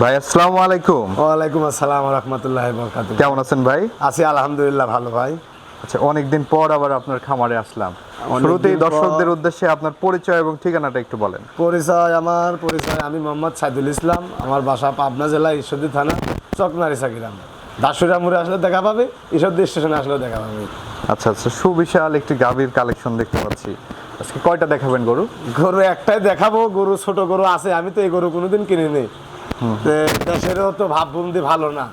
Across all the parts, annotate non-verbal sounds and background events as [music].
ভাই আসসালামু আলাইকুম। ওয়ালাইকুম আসসালাম রহমতুল্লাহ বরকাত কেমন আছেন ভাই? আছি আলহামদুলিল্লাহ ভালো ভাই। আচ্ছা অনেকদিন পর আবার আপনার খামারে আসলাম। শুরুতেই দর্শকদের উদ্দেশ্যে আপনার পরিচয় এবং ঠিকানাটা একটু বলেন। পরিচয় আমার পরিচয় আমি মোহাম্মদ সাইদুল ইসলাম। আমার বাসা পাবনা জেলা ঈশ্বরদী থানা চকনারিসা গ্রাম দাসুরা মুড়ে আসলে দেখা পাবে ঈশ্বরদী স্টেশনে আসলে দেখা পাবে। আচ্ছা আচ্ছা সুবিশাল একটি গাভীর কালেকশন দেখতে পাচ্ছি। আজকে কয়টা দেখাবেন গরু? গরু একটাই দেখাবো গরু ছোট গরু আছে আমি তো এই গরু কোনোদিন কিনিনি। দেশেরও তো ভাববন্দি ভালো না।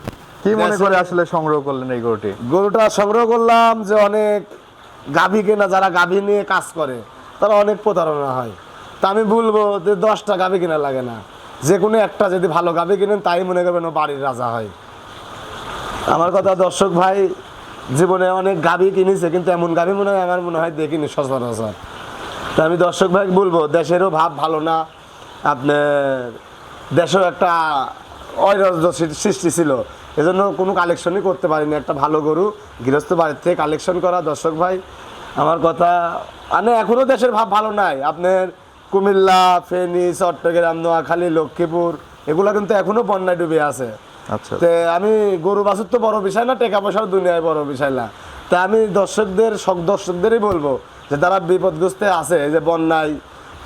কি মনে করে আসলে সংগ্রহ করলেন এই গরুটি? গরুটা সংগ্রহ করলাম যে অনেক গাভী কেনা যারা গাভী নিয়ে কাজ করে তারা অনেক প্রতারণা হয়। তা আমি বলব যে দশটা গাভী কেনা লাগে না। যে কোনো একটা যদি ভালো গাভী কিনেন তাই মনে করবেন ও বাড়ির রাজা হয়। আমার কথা দর্শক ভাই জীবনে অনেক গাভী কিনেছে কিন্তু এমন গাভী মনে হয় আমার মনে হয় দেখিনি সচরাচর। তা আমি দর্শক ভাই বলব দেশেরও ভাব ভালো না। আপনার দেশেও একটা অরাজ্য সৃষ্টি ছিল। এজন্য কোনো কালেকশনই করতে পারিনি। একটা ভালো গরু গৃহস্থ বাড়ির থেকে কালেকশন করা। দর্শক ভাই আমার কথা মানে এখনও দেশের ভাব ভালো নাই। আপনার কুমিল্লা ফেনী চট্টগ্রাম নোয়াখালী লক্ষ্মীপুর এগুলো কিন্তু এখনও বন্যায় ডুবে আছে। আচ্ছা। আমি গরু বাছুর তো বড় বিষয় না টাকা পয়সার দুনিয়ায় বড় বিষয় না। তা আমি দর্শকদের সব দর্শকদেরই বলব যে তারা বিপদগ্রস্তে আছে। এই যে বন্যায়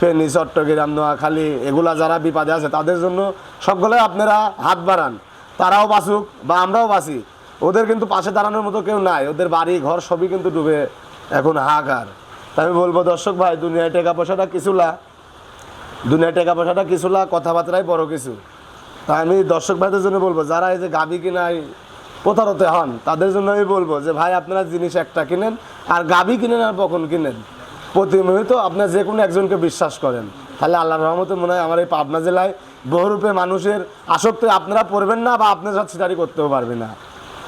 ফেনী, চট্টগ্রাম, নোয়াখালী, এগুলা যারা বিপদে আছে, তাদের জন্য সকলে আপনারা হাত বাড়ান। তারাও বাঁচুক বা আমরাও বাঁচি। ওদের কিন্তু পাশে দাঁড়ানোর মতো কেউ নাই। ওদের বাড়ি, ঘর সবই কিন্তু ডুবে এখন হাহাকার। তাই আমি বলব, দর্শক ভাই, দুনিয়ায় টাকা পয়সাটা কিছু না। দুনিয়ায় টাকা পয়সাটা কিছু না, কথাবার্তাই বড় কিছু। তা আমি দর্শক ভাইদের জন্য বলব, যারা এই যে গাবি কিনায় প্রতারত হন, তাদের জন্য আমি বলব যে, ভাই, আপনারা জিনিস একটা কিনেন, আর গাবি কিনেন আর বকন কিনেন। প্রতিনিয়ত আপনার যে কোনো একজনকে বিশ্বাস করেন। তাহলে আল্লাহ রহমতে মনে হয় আমার এই পাবনা জেলায় বহুরূপে মানুষের আসক্তি আপনারা পড়বেন না বা আপনার সাথে ছিটারি করতেও পারবে না।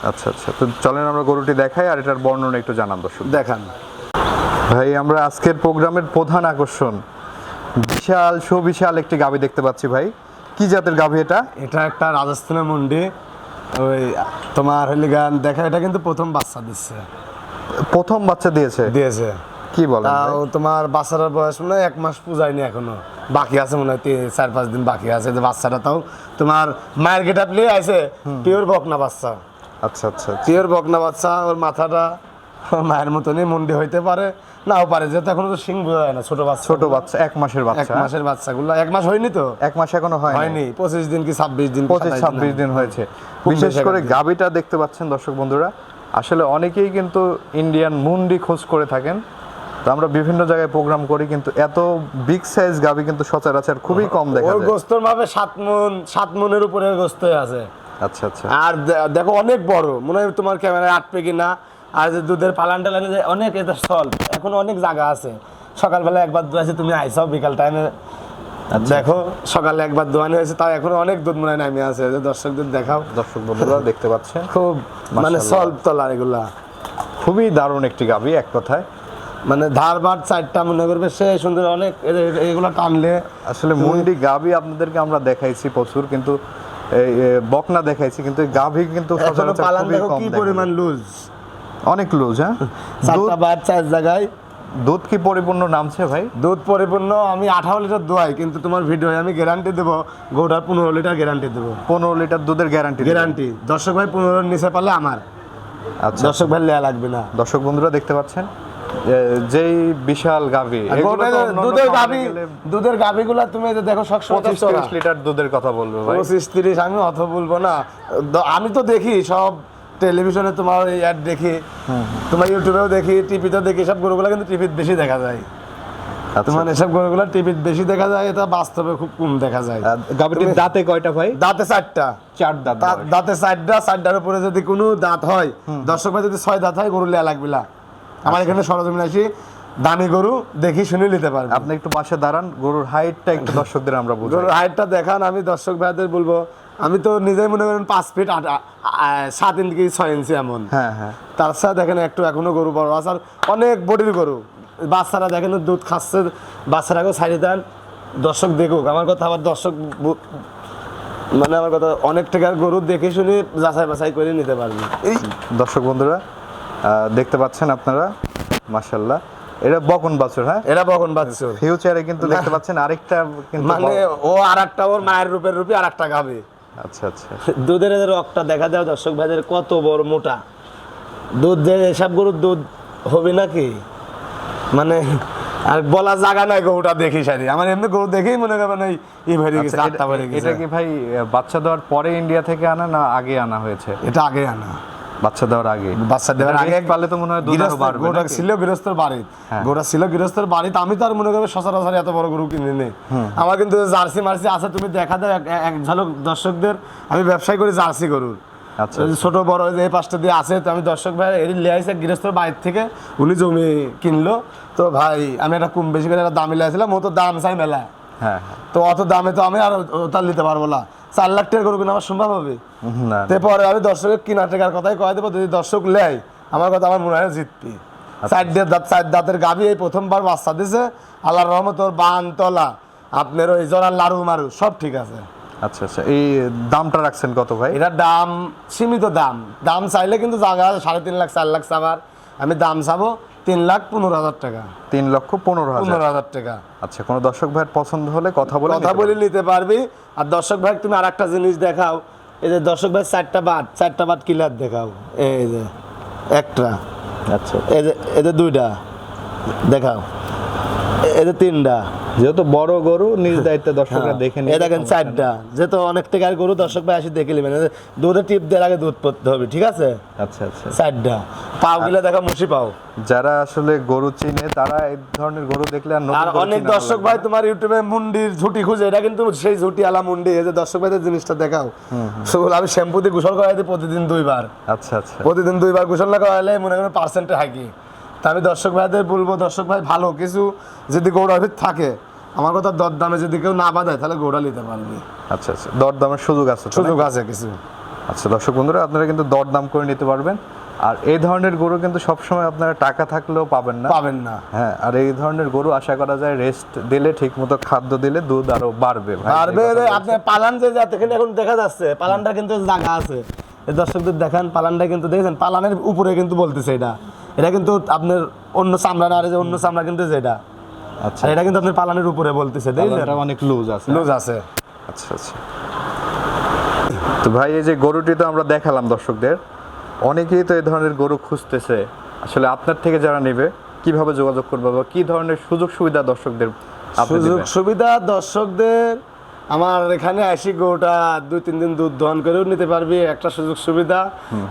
আচ্ছা আচ্ছা। তো চলেন আমরা গরুটি দেখাই আর এটার বর্ণনা একটু জানান দর্শক। দেখান। ভাই আমরা আজকের প্রোগ্রামের প্রধান আকর্ষণ। বিশাল সুবিশাল একটি গাভী দেখতে পাচ্ছি ভাই। কি জাতের গাভী এটা? এটা একটা রাজস্থানের মন্ডি। ওই তোমার হলি গান দেখা এটা কিন্তু প্রথম বাচ্চা দিচ্ছে। প্রথম বাচ্চা দিয়েছে? দিয়েছে। কি ভাই? তাও তোমার বাচ্চাটার বয়স মনে হয় এক মাস পূজায়নি এখনও। বাকি আছে মনে হয় চার পাঁচ দিন বাকি আছে যে বাচ্চাটা তাও। তোমার মায়ের গেট আপ নিয়ে আছে পিওর বকনা বাচ্চা। আচ্ছা আচ্ছা আচ্ছা। পিওর বকনা বাচ্চা ওর মাথাটা [laughs] মায়ের মতনই মন্ডি হইতে পারে নাও পারে যেহেতু এখনও তো সিং বোঝা না ছোট বাচ্চা। ছোট বাচ্চা এক মাসের বাচ্চা। এক মাসের বাচ্চাগুলো এক মাস হয়নি তো? এক মাস এখনও হয় হয়নি পঁচিশ দিন কি ছাব্বিশ দিন পঁচিশ ছাব্বিশ দিন হয়েছে। বিশেষ করে। গাবিটা দেখতে পাচ্ছেন দর্শক বন্ধুরা আসলে অনেকেই কিন্তু ইন্ডিয়ান মুন্ডি খোঁজ করে থাকেন। তো আমরা বিভিন্ন জায়গায় প্রোগ্রাম করি কিন্তু এত বিগ সাইজ গাবি কিন্তু সচরাচর খুবই কম দেখা ওর যায়। গোস্তর ভাবে সাত মন সাত মনের উপরে গোস্ত আছে। আচ্ছা আচ্ছা। আর দেখো অনেক বড়। মনে হয় তোমার ক্যামেরায় আটবে কিনা আর যে দুধের পালান টালানে যে অনেক এটা সল এখন অনেক জায়গা আছে। সকালবেলা একবার দোয়াছে তুমি আইসাও বিকাল টাইমে দেখো সকালে একবার দোয়ানি হয়েছে তাও এখন অনেক দুধ মনে হয় নামে আছে। যে দর্শকদের দেখাও। দর্শক বন্ধুরা দেখতে পাচ্ছেন। খুব মানে মাশাআল্লাহ। সল তলার এগুলা। খুবই দারুণ একটি গাবি এক কথায়। মানে ধার বাট চারটা মনে করবে সে সুন্দর অনেক এগুলো টানলে। আসলে মুন্ডি গাবি আপনাদেরকে আমরা দেখাইছি প্রচুর কিন্তু এই বকনা দেখাইছি কিন্তু গাভি কিন্তু পালান দেখো কি পরিমাণ লুজ অনেক লুজ হ্যাঁ? চারটা বাট চার জায়গায়। দুধ কি পরিপূর্ণ নামছে ভাই? দুধ পরিপূর্ণ আমি আঠারো লিটার দোয়াই কিন্তু তোমার ভিডিও আমি গ্যারান্টি দেবো গোটার পনেরো লিটার গ্যারান্টি দেবো। পনেরো লিটার দুধের গ্যারান্টি গ্যারান্টি দর্শক ভাই পনেরোর নিচে পারলে আমার। আচ্ছা। দর্শক ভাই লেয়া লাগবে না। দর্শক বন্ধুরা দেখতে পাচ্ছেন? যেই বিশাল গাভি দুধের গাভি দুধের গাভিগুলা তুমি যে দেখো সবসময় পঁচিশ লিটার দুধের কথা বলবে ভাই। পঁচিশ তিরিশ আমি অত বলব না। আমি তো দেখি সব টেলিভিশনে তোমার এই অ্যাড দেখি তোমার ইউটিউবেও দেখি টিভিতেও দেখি সব গরুগুলো কিন্তু টিভিতে বেশি দেখা যায়। আচ্ছা। তোমার এসব গরুগুলো টিভিতে বেশি দেখা যায় এটা বাস্তবে খুব কম দেখা যায়। গাভিটির দাঁতে কয়টা ভাই? দাঁতে চারটা। চার দাঁত দাঁত- দাঁতে চারটা চারটার উপরে যদি কোনো দাঁত হয় দর্শক ভাই যদি ছয় দাঁত হয় গরু লেয়া লাগবে না। আমার এখানে সরজমিন আসি দামি গরু দেখি শুনে নিতে পারবে। আপনি একটু পাশে দাঁড়ান গরুর হাইটটা একটু [laughs] দর্শকদের আমরা বুঝি গরুর হাইটটা দেখান আমি দর্শক ভাইদের বলব আমি তো নিজেই মনে করেন পাঁচ ফিট আট সাত ইঞ্চি ছয় ইঞ্চি এমন। হ্যাঁ হ্যাঁ। তার সাথে দেখেন একটু এখনও গরু বড় আছে আর অনেক বডির গরু। বাচ্চারা দেখেন দুধ খাচ্ছে বাচ্চারাকেও ছাড়ি দেন দর্শক দেখুক। আমার কথা আবার দর্শক মানে আমার কথা অনেক টাকার গরু দেখে শুনে যাচাই বাছাই করে নিতে পারবে। এই দর্শক বন্ধুরা দেখতে পাচ্ছেন আপনারা? মাশাল্লাহ এটা বকন বাছুর হ্যাঁ? এরা বকন বাচ্চা ফিউচারে কিন্তু দেখতে পাচ্ছেন আরেকটা কিন্তু মানে ও আরেকটা ওর মায়ের রূপের রূপে আর একটা গাবে। আচ্ছা আচ্ছা। দুধের রকটা দেখা যায় দর্শক ভাইদের কত বড় মোটা। দুধ যে এসব গরুর দুধ হবে নাকি? মানে আর বলা জায়গা নাই গরুটা দেখি সারি। আমার এমনি গরু দেখেই মনে করেন এই ই ভরে গেছে আচ্ছা, আটটা ভরে গেছে। এটা কি ভাই বাচ্চা দেওয়ার পরে ইন্ডিয়া থেকে আনা না আগে আনা হয়েছে? এটা আগে আনা। বাচ্চা দেওয়ার আগে। বাচ্চা দেওয়ার আগে পালে তো মনে হয় বাড়বে গরুটা ছিল গৃহস্থর বাড়িতে হ্যাঁ। গরুটা ছিল গৃহস্থর বাড়িতে আমি তো আর মনে করব সচরাচর এত বড় গরু কিনে নেই আমার কিন্তু জার্সি মার্সি আছে তুমি দেখা দাও এক- ঝলক দর্শকদের। আমি ব্যবসায় করি জার্সি গরুর আচ্ছা ওই ছোট বড় এই পাঁচটা দিয়ে আছে তো আমি দর্শক ভাই এর লিয়াইছে গৃহস্থর বাইরে থেকে উনি জমি কিনলো। তো ভাই আমি একটা কম বেশি করে একটা দামি লিয়েছিলাম ও তো দাম চাই মেলা হ্যাঁ হ্যাঁ। তো অত দামে তো আমি আর তার নিতে পারব না। চার লাখ টাকার গরু কিনা আমার সম্ভব হবে? না। তারপরে আমি দর্শকের কিনা টাকার কথাই কয়ে দেবো যদি দর্শক নেয় আমার কথা আমার মনে হয় জিতবি। চার দাঁত চার দাঁতের গাভি এই প্রথমবার বাচ্চা দিছে আল্লাহর রহমত ওর বান তলা আপনার ওই জোড়ার লাড়ু মারু সব ঠিক আছে। আচ্ছা আচ্ছা এই দামটা রাখছেন কত ভাই? এটার দাম সীমিত দাম। দাম চাইলে কিন্তু জায়গা সাড়ে তিন লাখ চার লাখ চাবার আমি দাম চাবো তিন লাখ পনেরো হাজার টাকা। তিন লক্ষ পনেরো পনেরো হাজার টাকা। আচ্ছা কোনো দর্শক ভাইয়ের পছন্দ হলে কথা বলে কথা বলে নিতে পারবি। আর দর্শক ভাই তুমি আর একটা জিনিস দেখাও। এই যে দর্শক ভাই চারটা বাট চারটা বাট কিলার দেখাও। এই যে একটা। আচ্ছা। এই যে এই যে দুইটা। দেখাও। এই যে তিনটা। যেহেতু বড় গরু নিজ দায়িত্বে দর্শকরা দেখে এ দেখেন চারটা। যেহেতু অনেক টাকার গরু দর্শক ভাই আসি দেখে নেবেন। দুধে টিপ দেওয়ার আগে দুধ পড়তে হবে ঠিক আছে? আচ্ছা আচ্ছা। চারটা। পাও গিলা দেখা মুসি পাও। যারা আসলে গরু চিনে তারা এই ধরনের গরু দেখলে আর অনেক দর্শক ভাই তোমার ইউটিউবে মুন্ডির ঝুটি খুঁজে এটা কিন্তু সেই ঝুটি আলা মুন্ডি এই যে দর্শক ভাইদের জিনিসটা দেখাও। সেগুলো আমি শ্যাম্পু দিয়ে গোসল করাই দিই প্রতিদিন দুইবার। আচ্ছা আচ্ছা। প্রতিদিন দুইবার গোসল না করালে মনে করেন পার্সেন্টে হাকি তা আমি দর্শক ভাইদের বলব দর্শক ভাই ভালো কিছু যদি ভিত থাকে আমার কথা দর দামে যদি কেউ না বাঁধায় তাহলে গৌড়া নিতে পারবে। আচ্ছা আচ্ছা দরদামের সুযোগ আছে সুযোগ আছে কিছু। আচ্ছা দর্শক বন্ধুরা আপনারা কিন্তু দরদাম করে নিতে পারবেন। আর এই ধরনের গরু কিন্তু সবসময় আপনারা টাকা থাকলেও পাবেন না। পাবেন না। হ্যাঁ আর এই ধরনের গরু আশা করা যায় রেস্ট দিলে ঠিক মতো খাদ্য দিলে দুধ আরও বাড়বে। বলছি। আপনার পালান যে যাতে এখানে এখন দেখা যাচ্ছে পালানটা কিন্তু জায়গা আছে। এই দর্শকদের দেখান পালানটা কিন্তু দেখেছেন পালানের উপরে কিন্তু বলতেছে এটা। এটা কিন্তু আপনার অন্য চামড়া না আর যে অন্য চামড়া কিন্তু যেটা আচ্ছা। এটা কিন্তু আপনার পালানের উপরে বলতেছে পালানটা অনেক লুজ আছে। লুজ আছে। আচ্ছা আচ্ছা। তো ভাই এই যে গরুটি তো আমরা দেখালাম দর্শকদের অনেকেই তো এই ধরনের গরু খুঁজতেছে। আসলে আপনার থেকে যারা নেবে কীভাবে যোগাযোগ করবে বা কি ধরনের সুযোগ সুবিধা দর্শকদের সুযোগ সুবিধা দর্শকদের আমার এখানে আসি গরুটা দুই তিন দিন দুধ দহন করেও নিতে পারবি। একটা সুযোগ সুবিধা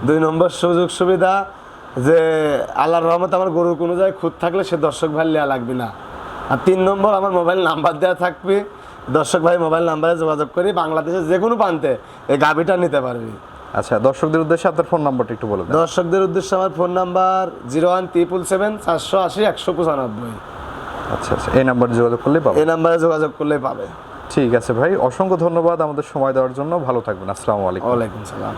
দুই নম্বর সুযোগ সুবিধা যে আল্লাহর রহমত আমার গরু কোনো জায়গায় খুঁত থাকলে সে দর্শক ভাই নেওয়া লাগবে না। আর তিন নম্বর আমার মোবাইল নাম্বার দেওয়া থাকবে। দর্শক ভাই মোবাইল নাম্বারে যোগাযোগ করি বাংলাদেশের যে কোনো প্রান্তে এই গাভিটা নিতে পারবি। আচ্ছা দর্শকদের উদ্দেশ্যে আপনার ফোন নাম্বারটা একটু বলে দর্শকদের উদ্দেশ্যে আমার phone number zero one triple seven চারশো আশি একশো পঁচানব্বই। আচ্ছা আচ্ছা এই নাম্বারে যোগাযোগ করলেই পাবেন এই নাম্বারে যোগাযোগ করলে পাবে। ঠিক আছে ভাই অসংখ্য ধন্যবাদ আমাদের সময় দেওয়ার জন্য। ভালো থাকবেন আসসালামু আলাইকুম। ওয়ালাইকুম সালাম।